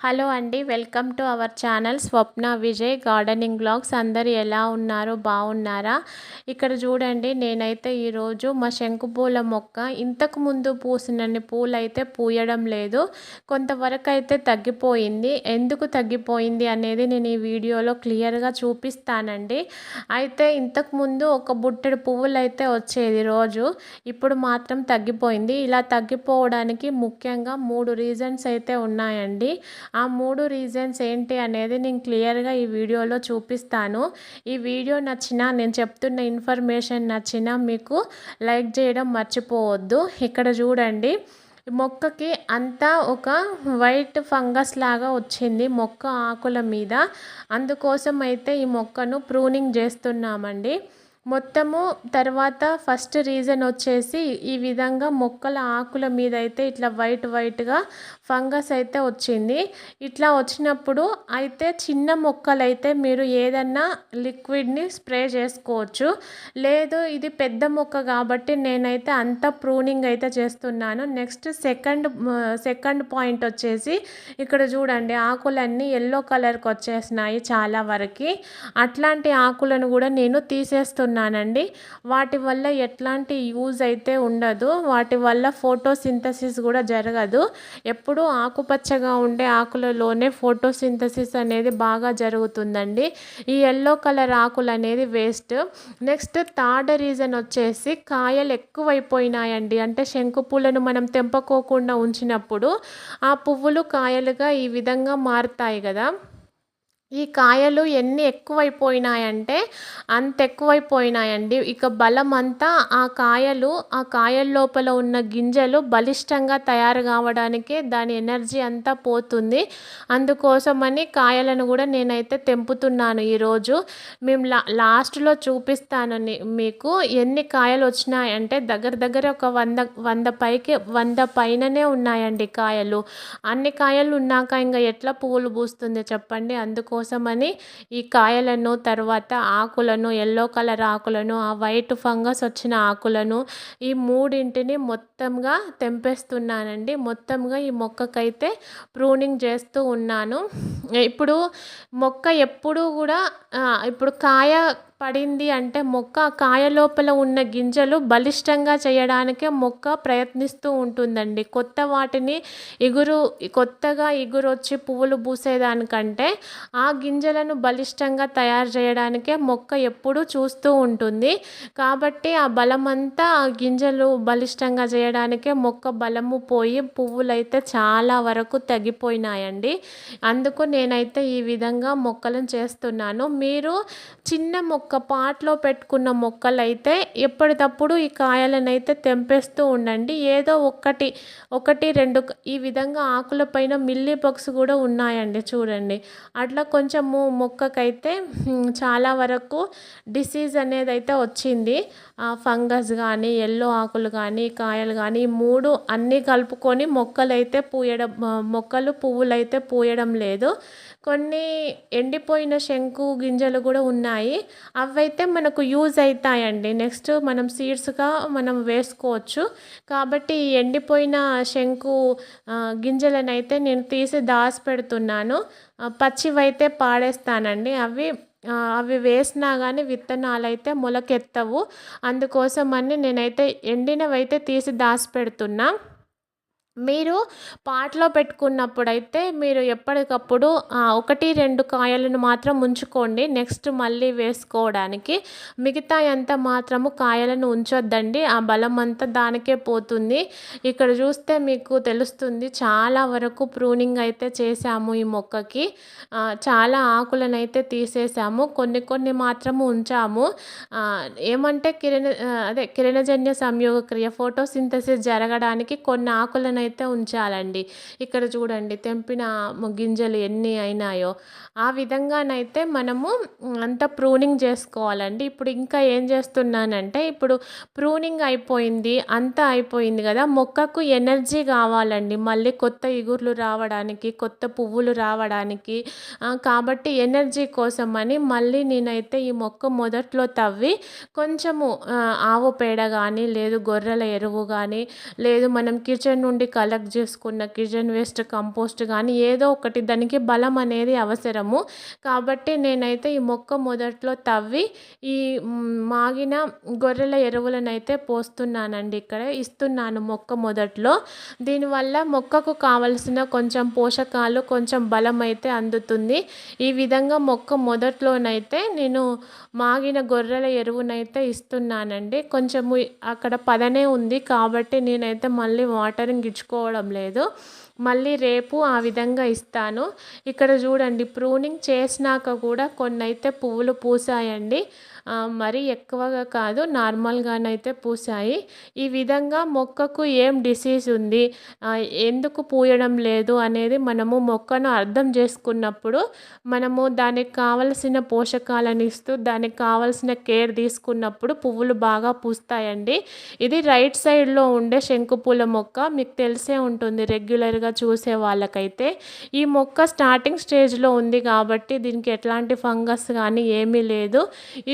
Hello అండి welcome to our channel Swapna Vijay gardening blogs. అందరు ఎలా ఉన్నారు? బాగున్నారా? ఇక్కడ చూడండి నేనైతే ఈరోజు మా శంకుపూల మొక్క ఇంతకు ముందు పూసినన్ని పూలు అయితే పూయడం లేదు. కొంతవరకు అయితే తగ్గిపోయింది. ఎందుకు తగ్గిపోయింది అనేది నేను ఈ వీడియోలో క్లియర్గా చూపిస్తానండి. అయితే ఇంతకుముందు ఒక బుట్టెడు పువ్వులు అయితే వచ్చేది రోజు. ఇప్పుడు మాత్రం తగ్గిపోయింది. ఇలా తగ్గిపోవడానికి ముఖ్యంగా మూడు రీజన్స్ అయితే ఉన్నాయండి. ఆ మూడు రీజన్స్ ఏంటి అనేది నేను క్లియర్గా ఈ వీడియోలో చూపిస్తాను. ఈ వీడియో నచ్చినా నేను చెప్తున్న ఇన్ఫర్మేషన్ నచ్చినా మీకు లైక్ చేయడం మర్చిపోవద్దు. ఇక్కడ చూడండి మొక్కకి అంతా ఒక వైట్ ఫంగస్ లాగా వచ్చింది మొక్క ఆకుల మీద. అందుకోసం అయితే ఈ మొక్కను ప్రూనింగ్ చేస్తున్నామండి. మొత్తము తర్వాత ఫస్ట్ రీజన్ వచ్చేసి ఈ విధంగా మొక్కల ఆకుల మీద అయితే ఇట్లా వైట్ వైట్గా ఫంగస్ అయితే వచ్చింది. ఇట్లా వచ్చినప్పుడు అయితే చిన్న మొక్కలు అయితే మీరు ఏదన్నా లిక్విడ్ని స్ప్రే చేసుకోవచ్చు. లేదు ఇది పెద్ద మొక్క కాబట్టి నేనైతే అంత ప్రూనింగ్ అయితే చేస్తున్నాను. నెక్స్ట్ సెకండ్ సెకండ్ పాయింట్ వచ్చేసి ఇక్కడ చూడండి ఆకులన్నీ ఎల్లో కలర్కి వచ్చేసినాయి చాలా వరకు. అట్లాంటి ఆకులను కూడా నేను తీసేస్తున్నాను తీసుకున్నానండి వాటి వల్ల ఎట్లాంటి యూజ్ అయితే ఉండదు. వాటి వల్ల ఫోటోసింథసిస్ కూడా జరగదు. ఎప్పుడూ ఆకుపచ్చగా ఉండే ఆకులలోనే ఫోటోసింథసిస్ అనేది బాగా జరుగుతుందండి. ఈ ఎల్లో కలర్ ఆకులు అనేది వేస్ట్. నెక్స్ట్ థర్డ్ రీజన్ వచ్చేసి కాయలు ఎక్కువైపోయినాయండి. అంటే శంకు పూలను మనం తెంపకోకుండా ఉంచినప్పుడు ఆ పువ్వులు కాయలుగా ఈ విధంగా మారుతాయి కదా. ఈ కాయలు ఎన్ని ఎక్కువైపోయినాయంటే అంత ఎక్కువైపోయినాయండి. ఇక బలం అంతా ఆ కాయలు ఆ కాయల లోపల ఉన్న గింజలు బలిష్టంగా తయారు కావడానికే దాని ఎనర్జీ అంతా పోతుంది. అందుకోసమని కాయలను కూడా నేనైతే తెంపుతున్నాను ఈరోజు. మేము లా లాస్ట్లో చూపిస్తాను మీకు ఎన్ని కాయలు వచ్చినాయంటే దగ్గర దగ్గర ఒక వంద వంద పైకి వంద పైననే ఉన్నాయండి కాయలు. అన్ని కాయలు ఉన్నాక ఇంకా ఎట్లా పువ్వులు పూస్తుంది చెప్పండి? అందుకో కోసమని ఈ కాయలను తర్వాత ఆకులను ఎల్లో కలర్ ఆకులను ఆ వైట్ ఫంగస్ వచ్చిన ఆకులను ఈ మూడింటిని మొత్తంగా తెంపేస్తున్నానండి. మొత్తంగా ఈ మొక్కకైతే ప్రూనింగ్ చేస్తూ ఉన్నాను. ఇప్పుడు మొక్క ఎప్పుడూ కూడా ఇప్పుడు కాయ పడింది అంటే మొక్క కాయ లోపల ఉన్న గింజలు బలిష్టంగా చేయడానికే మొక్క ప్రయత్నిస్తూ ఉంటుందండి. కొత్త వాటిని ఇగురు కొత్తగా ఇగురు వచ్చి పువ్వులు పూసేదానికంటే ఆ గింజలను బలిష్టంగా తయారు చేయడానికే మొక్క ఎప్పుడూ చూస్తూ ఉంటుంది. కాబట్టి ఆ బలం అంతా ఆ గింజలు బలిష్టంగా చేయడానికే మొక్క బలము పోయి పువ్వులైతే చాలా వరకు తగ్గిపోయినాయండి. అందుకు నేనైతే ఈ విధంగా మొక్కలను చేస్తున్నాను. మీరు చిన్న మొక్క ఒక పాట్లో పెట్టుకున్న మొక్కలైతే ఎప్పటికప్పుడు ఈ కాయలను అయితే తెంపేస్తూ ఉండండి. ఏదో ఒక్కటి ఒకటి రెండు ఈ విధంగా ఆకుల పైన మిల్లీ బగ్స్ కూడా ఉన్నాయండి చూడండి. అట్లా కొంచెము మొక్కకైతే చాలా వరకు డిసీజ్ అనేది అయితే వచ్చింది ఫంగస్ కానీ ఎల్లో ఆకులు కానీ కాయలు కానీ మూడు అన్నీ కలుపుకొని మొక్కలు అయితే పూయడం మొక్కలు పువ్వులు అయితే పూయడం లేదు. కొన్ని ఎండిపోయిన శంకు గింజలు కూడా ఉన్నాయి. అవైతే మనకు యూజ్ అవుతాయండి. నెక్స్ట్ మనం సీడ్స్గా మనం వేసుకోవచ్చు. కాబట్టి ఎండిపోయిన శంకు గింజలను అయితే నేను తీసి దాసి పెడుతున్నాను పచ్చివైతే పాడేస్తానండి. అవి అవి వేసినా కానీ విత్తనాలు అయితే మొలకెత్తవు. అందుకోసమని నేనైతే ఎండినవైతే తీసి దాచి పెడుతున్నా మీరు పాటలో పెట్టుకున్నప్పుడైతే మీరు ఎప్పటికప్పుడు ఒకటి రెండు కాయలను మాత్రం ఉంచుకోండి. నెక్స్ట్ మళ్ళీ వేసుకోవడానికి మిగతా ఎంత మాత్రము కాయలను ఉంచొద్దండి. ఆ బలం అంతా దానికే పోతుంది. ఇక్కడ చూస్తే మీకు తెలుస్తుంది చాలా వరకు ప్రూనింగ్ అయితే చేసాము ఈ మొక్కకి. చాలా ఆకులను అయితే తీసేసాము కొన్ని కొన్ని మాత్రము ఉంచాము. ఏమంటే కిరణ అదే కిరణజన్య సంయోగ క్రియ ఫోటోసింథసిస్ జరగడానికి కొన్ని ఆకులను అయితే ఉంచాలండి. ఇక్కడ చూడండి తెంపిన గింజలు ఎన్ని అయినాయో. ఆ విధంగానైతే మనము అంత ప్రూనింగ్ చేసుకోవాలండి. ఇప్పుడు ఇంకా ఏం చేస్తున్నానంటే ఇప్పుడు ప్రూనింగ్ అయిపోయింది అంతా అయిపోయింది కదా. మొక్కకు ఎనర్జీ కావాలండి. మళ్ళీ కొత్త ఇగుర్లు రావడానికి కొత్త పువ్వులు రావడానికి కాబట్టి ఎనర్జీ కోసం అని మళ్ళీ నేనైతే ఈ మొక్క మొదట్లో తవ్వి కొంచెము ఆవు పేడ కానీ లేదు గొర్రెల ఎరువు కానీ లేదు మనం కిచెన్ నుండి కలెక్ట్ చేసుకున్న కిచెన్ వేస్ట్ కంపోస్ట్ కానీ ఏదో ఒకటి దానికి బలం అనేది అవసరము. కాబట్టి నేనైతే ఈ మొక్క మొదట్లో తవ్వి ఈ మాగిన గొర్రెల ఎరువులనైతే పోస్తున్నానండి ఇక్కడ ఇస్తున్నాను మొక్క మొదట్లో. దీనివల్ల మొక్కకు కావలసిన కొంచెం పోషకాలు కొంచెం బలం అయితే అందుతుంది. ఈ విధంగా మొక్క మొదట్లోనైతే నేను మాగిన గొర్రెల ఎరువునైతే ఇస్తున్నానండి. కొంచెము అక్కడ పదనే ఉంది కాబట్టి నేనైతే మళ్ళీ వాటరింగ్ పట్టించుకోవడం లేదు. మళ్ళీ రేపు ఆ విధంగా ఇస్తాను. ఇక్కడ చూడండి ప్రూనింగ్ చేసినాక కూడా కొన్ని అయితే పువ్వులు పూసాయండి. మరీ ఎక్కువగా కాదు నార్మల్గానైతే పూసాయి ఈ విధంగా మొక్కకు ఏం డిసీజ్ ఉంది ఎందుకు పూయడం లేదు అనేది మనము మొక్కను అర్థం చేసుకున్నప్పుడు మనము దానికి కావలసిన పోషకాలను ఇస్తూ దానికి కావలసిన కేర్ తీసుకున్నప్పుడు పువ్వులు బాగా పూస్తాయండి. ఇది రైట్ సైడ్లో ఉండే శంకుపూల మొక్క మీకు తెలిసే ఉంటుంది రెగ్యులర్గా చూసే వాళ్ళకైతే. ఈ మొక్క స్టార్టింగ్ స్టేజ్లో ఉంది కాబట్టి దీనికి ఎట్లాంటి ఫంగస్ కానీ ఏమీ లేదు.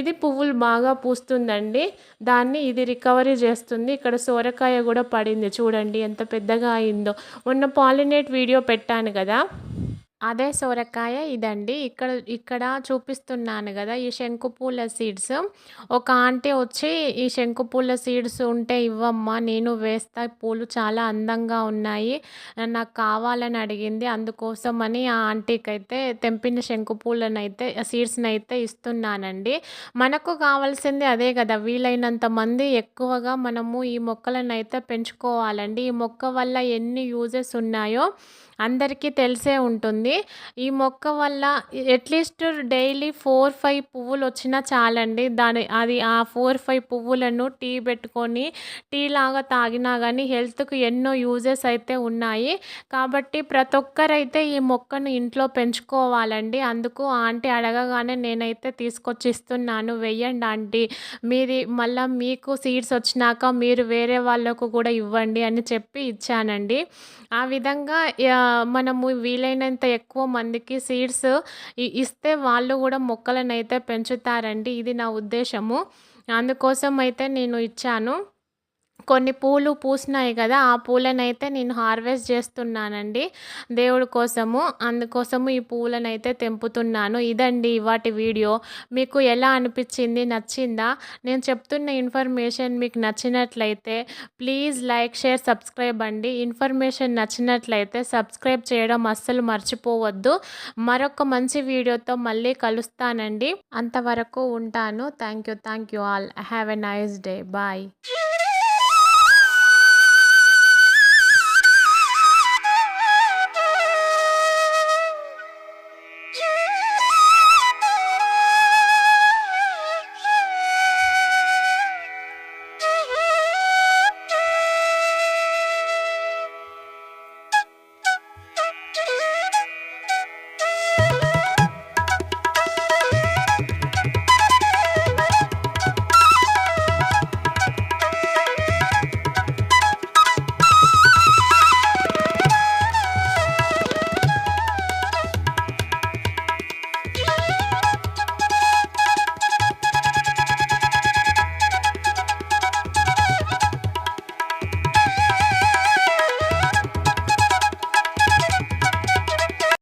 ఇది పువ్వులు బాగా పూస్తుందండి. దాన్ని ఇది రికవరీ చేస్తుంది. ఇక్కడ సోరకాయ కూడా పడింది. చూడండి ఎంత పెద్దగా అయిందో. మొన్న పాలినేట్ వీడియో పెట్టాను కదా. అదే సొరకాయ ఇదండి. ఇక్కడ ఇక్కడ చూపిస్తున్నాను కదా ఈ శంకుపూల సీడ్స్. ఒక ఆంటీ వచ్చి ఈ శంకుపూల సీడ్స్ ఉంటే ఇవ్వమ్మా నేను వేస్తా పూలు చాలా అందంగా ఉన్నాయి నాకు కావాలని అడిగింది. అందుకోసం అని ఆ ఆంటీకి అయితే తెంపిన శంకుపూలను అయితే సీడ్స్ని అయితే ఇస్తున్నానండి. మనకు కావాల్సింది అదే కదా వీలైనంత మంది ఎక్కువగా మనము ఈ మొక్కలను అయితే పెంచుకోవాలండి. ఈ మొక్క వల్ల ఎన్ని యూజెస్ ఉన్నాయో అందరికీ తెలిసే ఉంటుంది. ఈ మొక్క వల్ల అట్లీస్ట్ డైలీ ఫోర్ ఫైవ్ పువ్వులు వచ్చినా చాలండి. దాని అది ఆ ఫోర్ ఫైవ్ పువ్వులను టీ పెట్టుకొని టీ లాగా తాగినా కానీ హెల్త్కి ఎన్నో యూజెస్ అయితే ఉన్నాయి. కాబట్టి ప్రతి ఒక్కరైతే ఈ మొక్కను ఇంట్లో పెంచుకోవాలండి. అందుకు ఆంటీ అడగగానే నేనైతే తీసుకొచ్చి ఇస్తున్నాను. వెయ్యండి ఆంటీ. మీది మళ్ళీ మీకు సీడ్స్ వచ్చినాక మీరు వేరే వాళ్ళకు కూడా ఇవ్వండి అని చెప్పి ఇచ్చానండి. ఆ విధంగా మనము వీలైనంత ఎక్కువ మందికి సీడ్స్ ఇస్తే వాళ్ళు కూడా మొక్కలను అయితే పెంచుతారండి. ఇది నా ఉద్దేశము. అందుకోసం అయితే నేను ఇచ్చాను. కొన్ని పూలు పూసినాయి కదా ఆ పూలనైతే నేను హార్వెస్ట్ చేస్తున్నానండి. దేవుడి కోసము అందుకోసము ఈ పూలనైతే తెంపుతున్నాను. ఇదండి వాటి వీడియో. మీకు ఎలా అనిపించింది నచ్చిందా? నేను చెప్తున్న ఇన్ఫర్మేషన్ మీకు నచ్చినట్లయితే ప్లీజ్ లైక్ షేర్ సబ్స్క్రైబ్ అండి. ఇన్ఫర్మేషన్ నచ్చినట్లయితే సబ్స్క్రైబ్ చేయడం అస్సలు మర్చిపోవద్దు. మరొక మంచి వీడియోతో మళ్ళీ కలుస్తానండి. అంతవరకు ఉంటాను. Thank you thank you all. Have a nice day. Bye.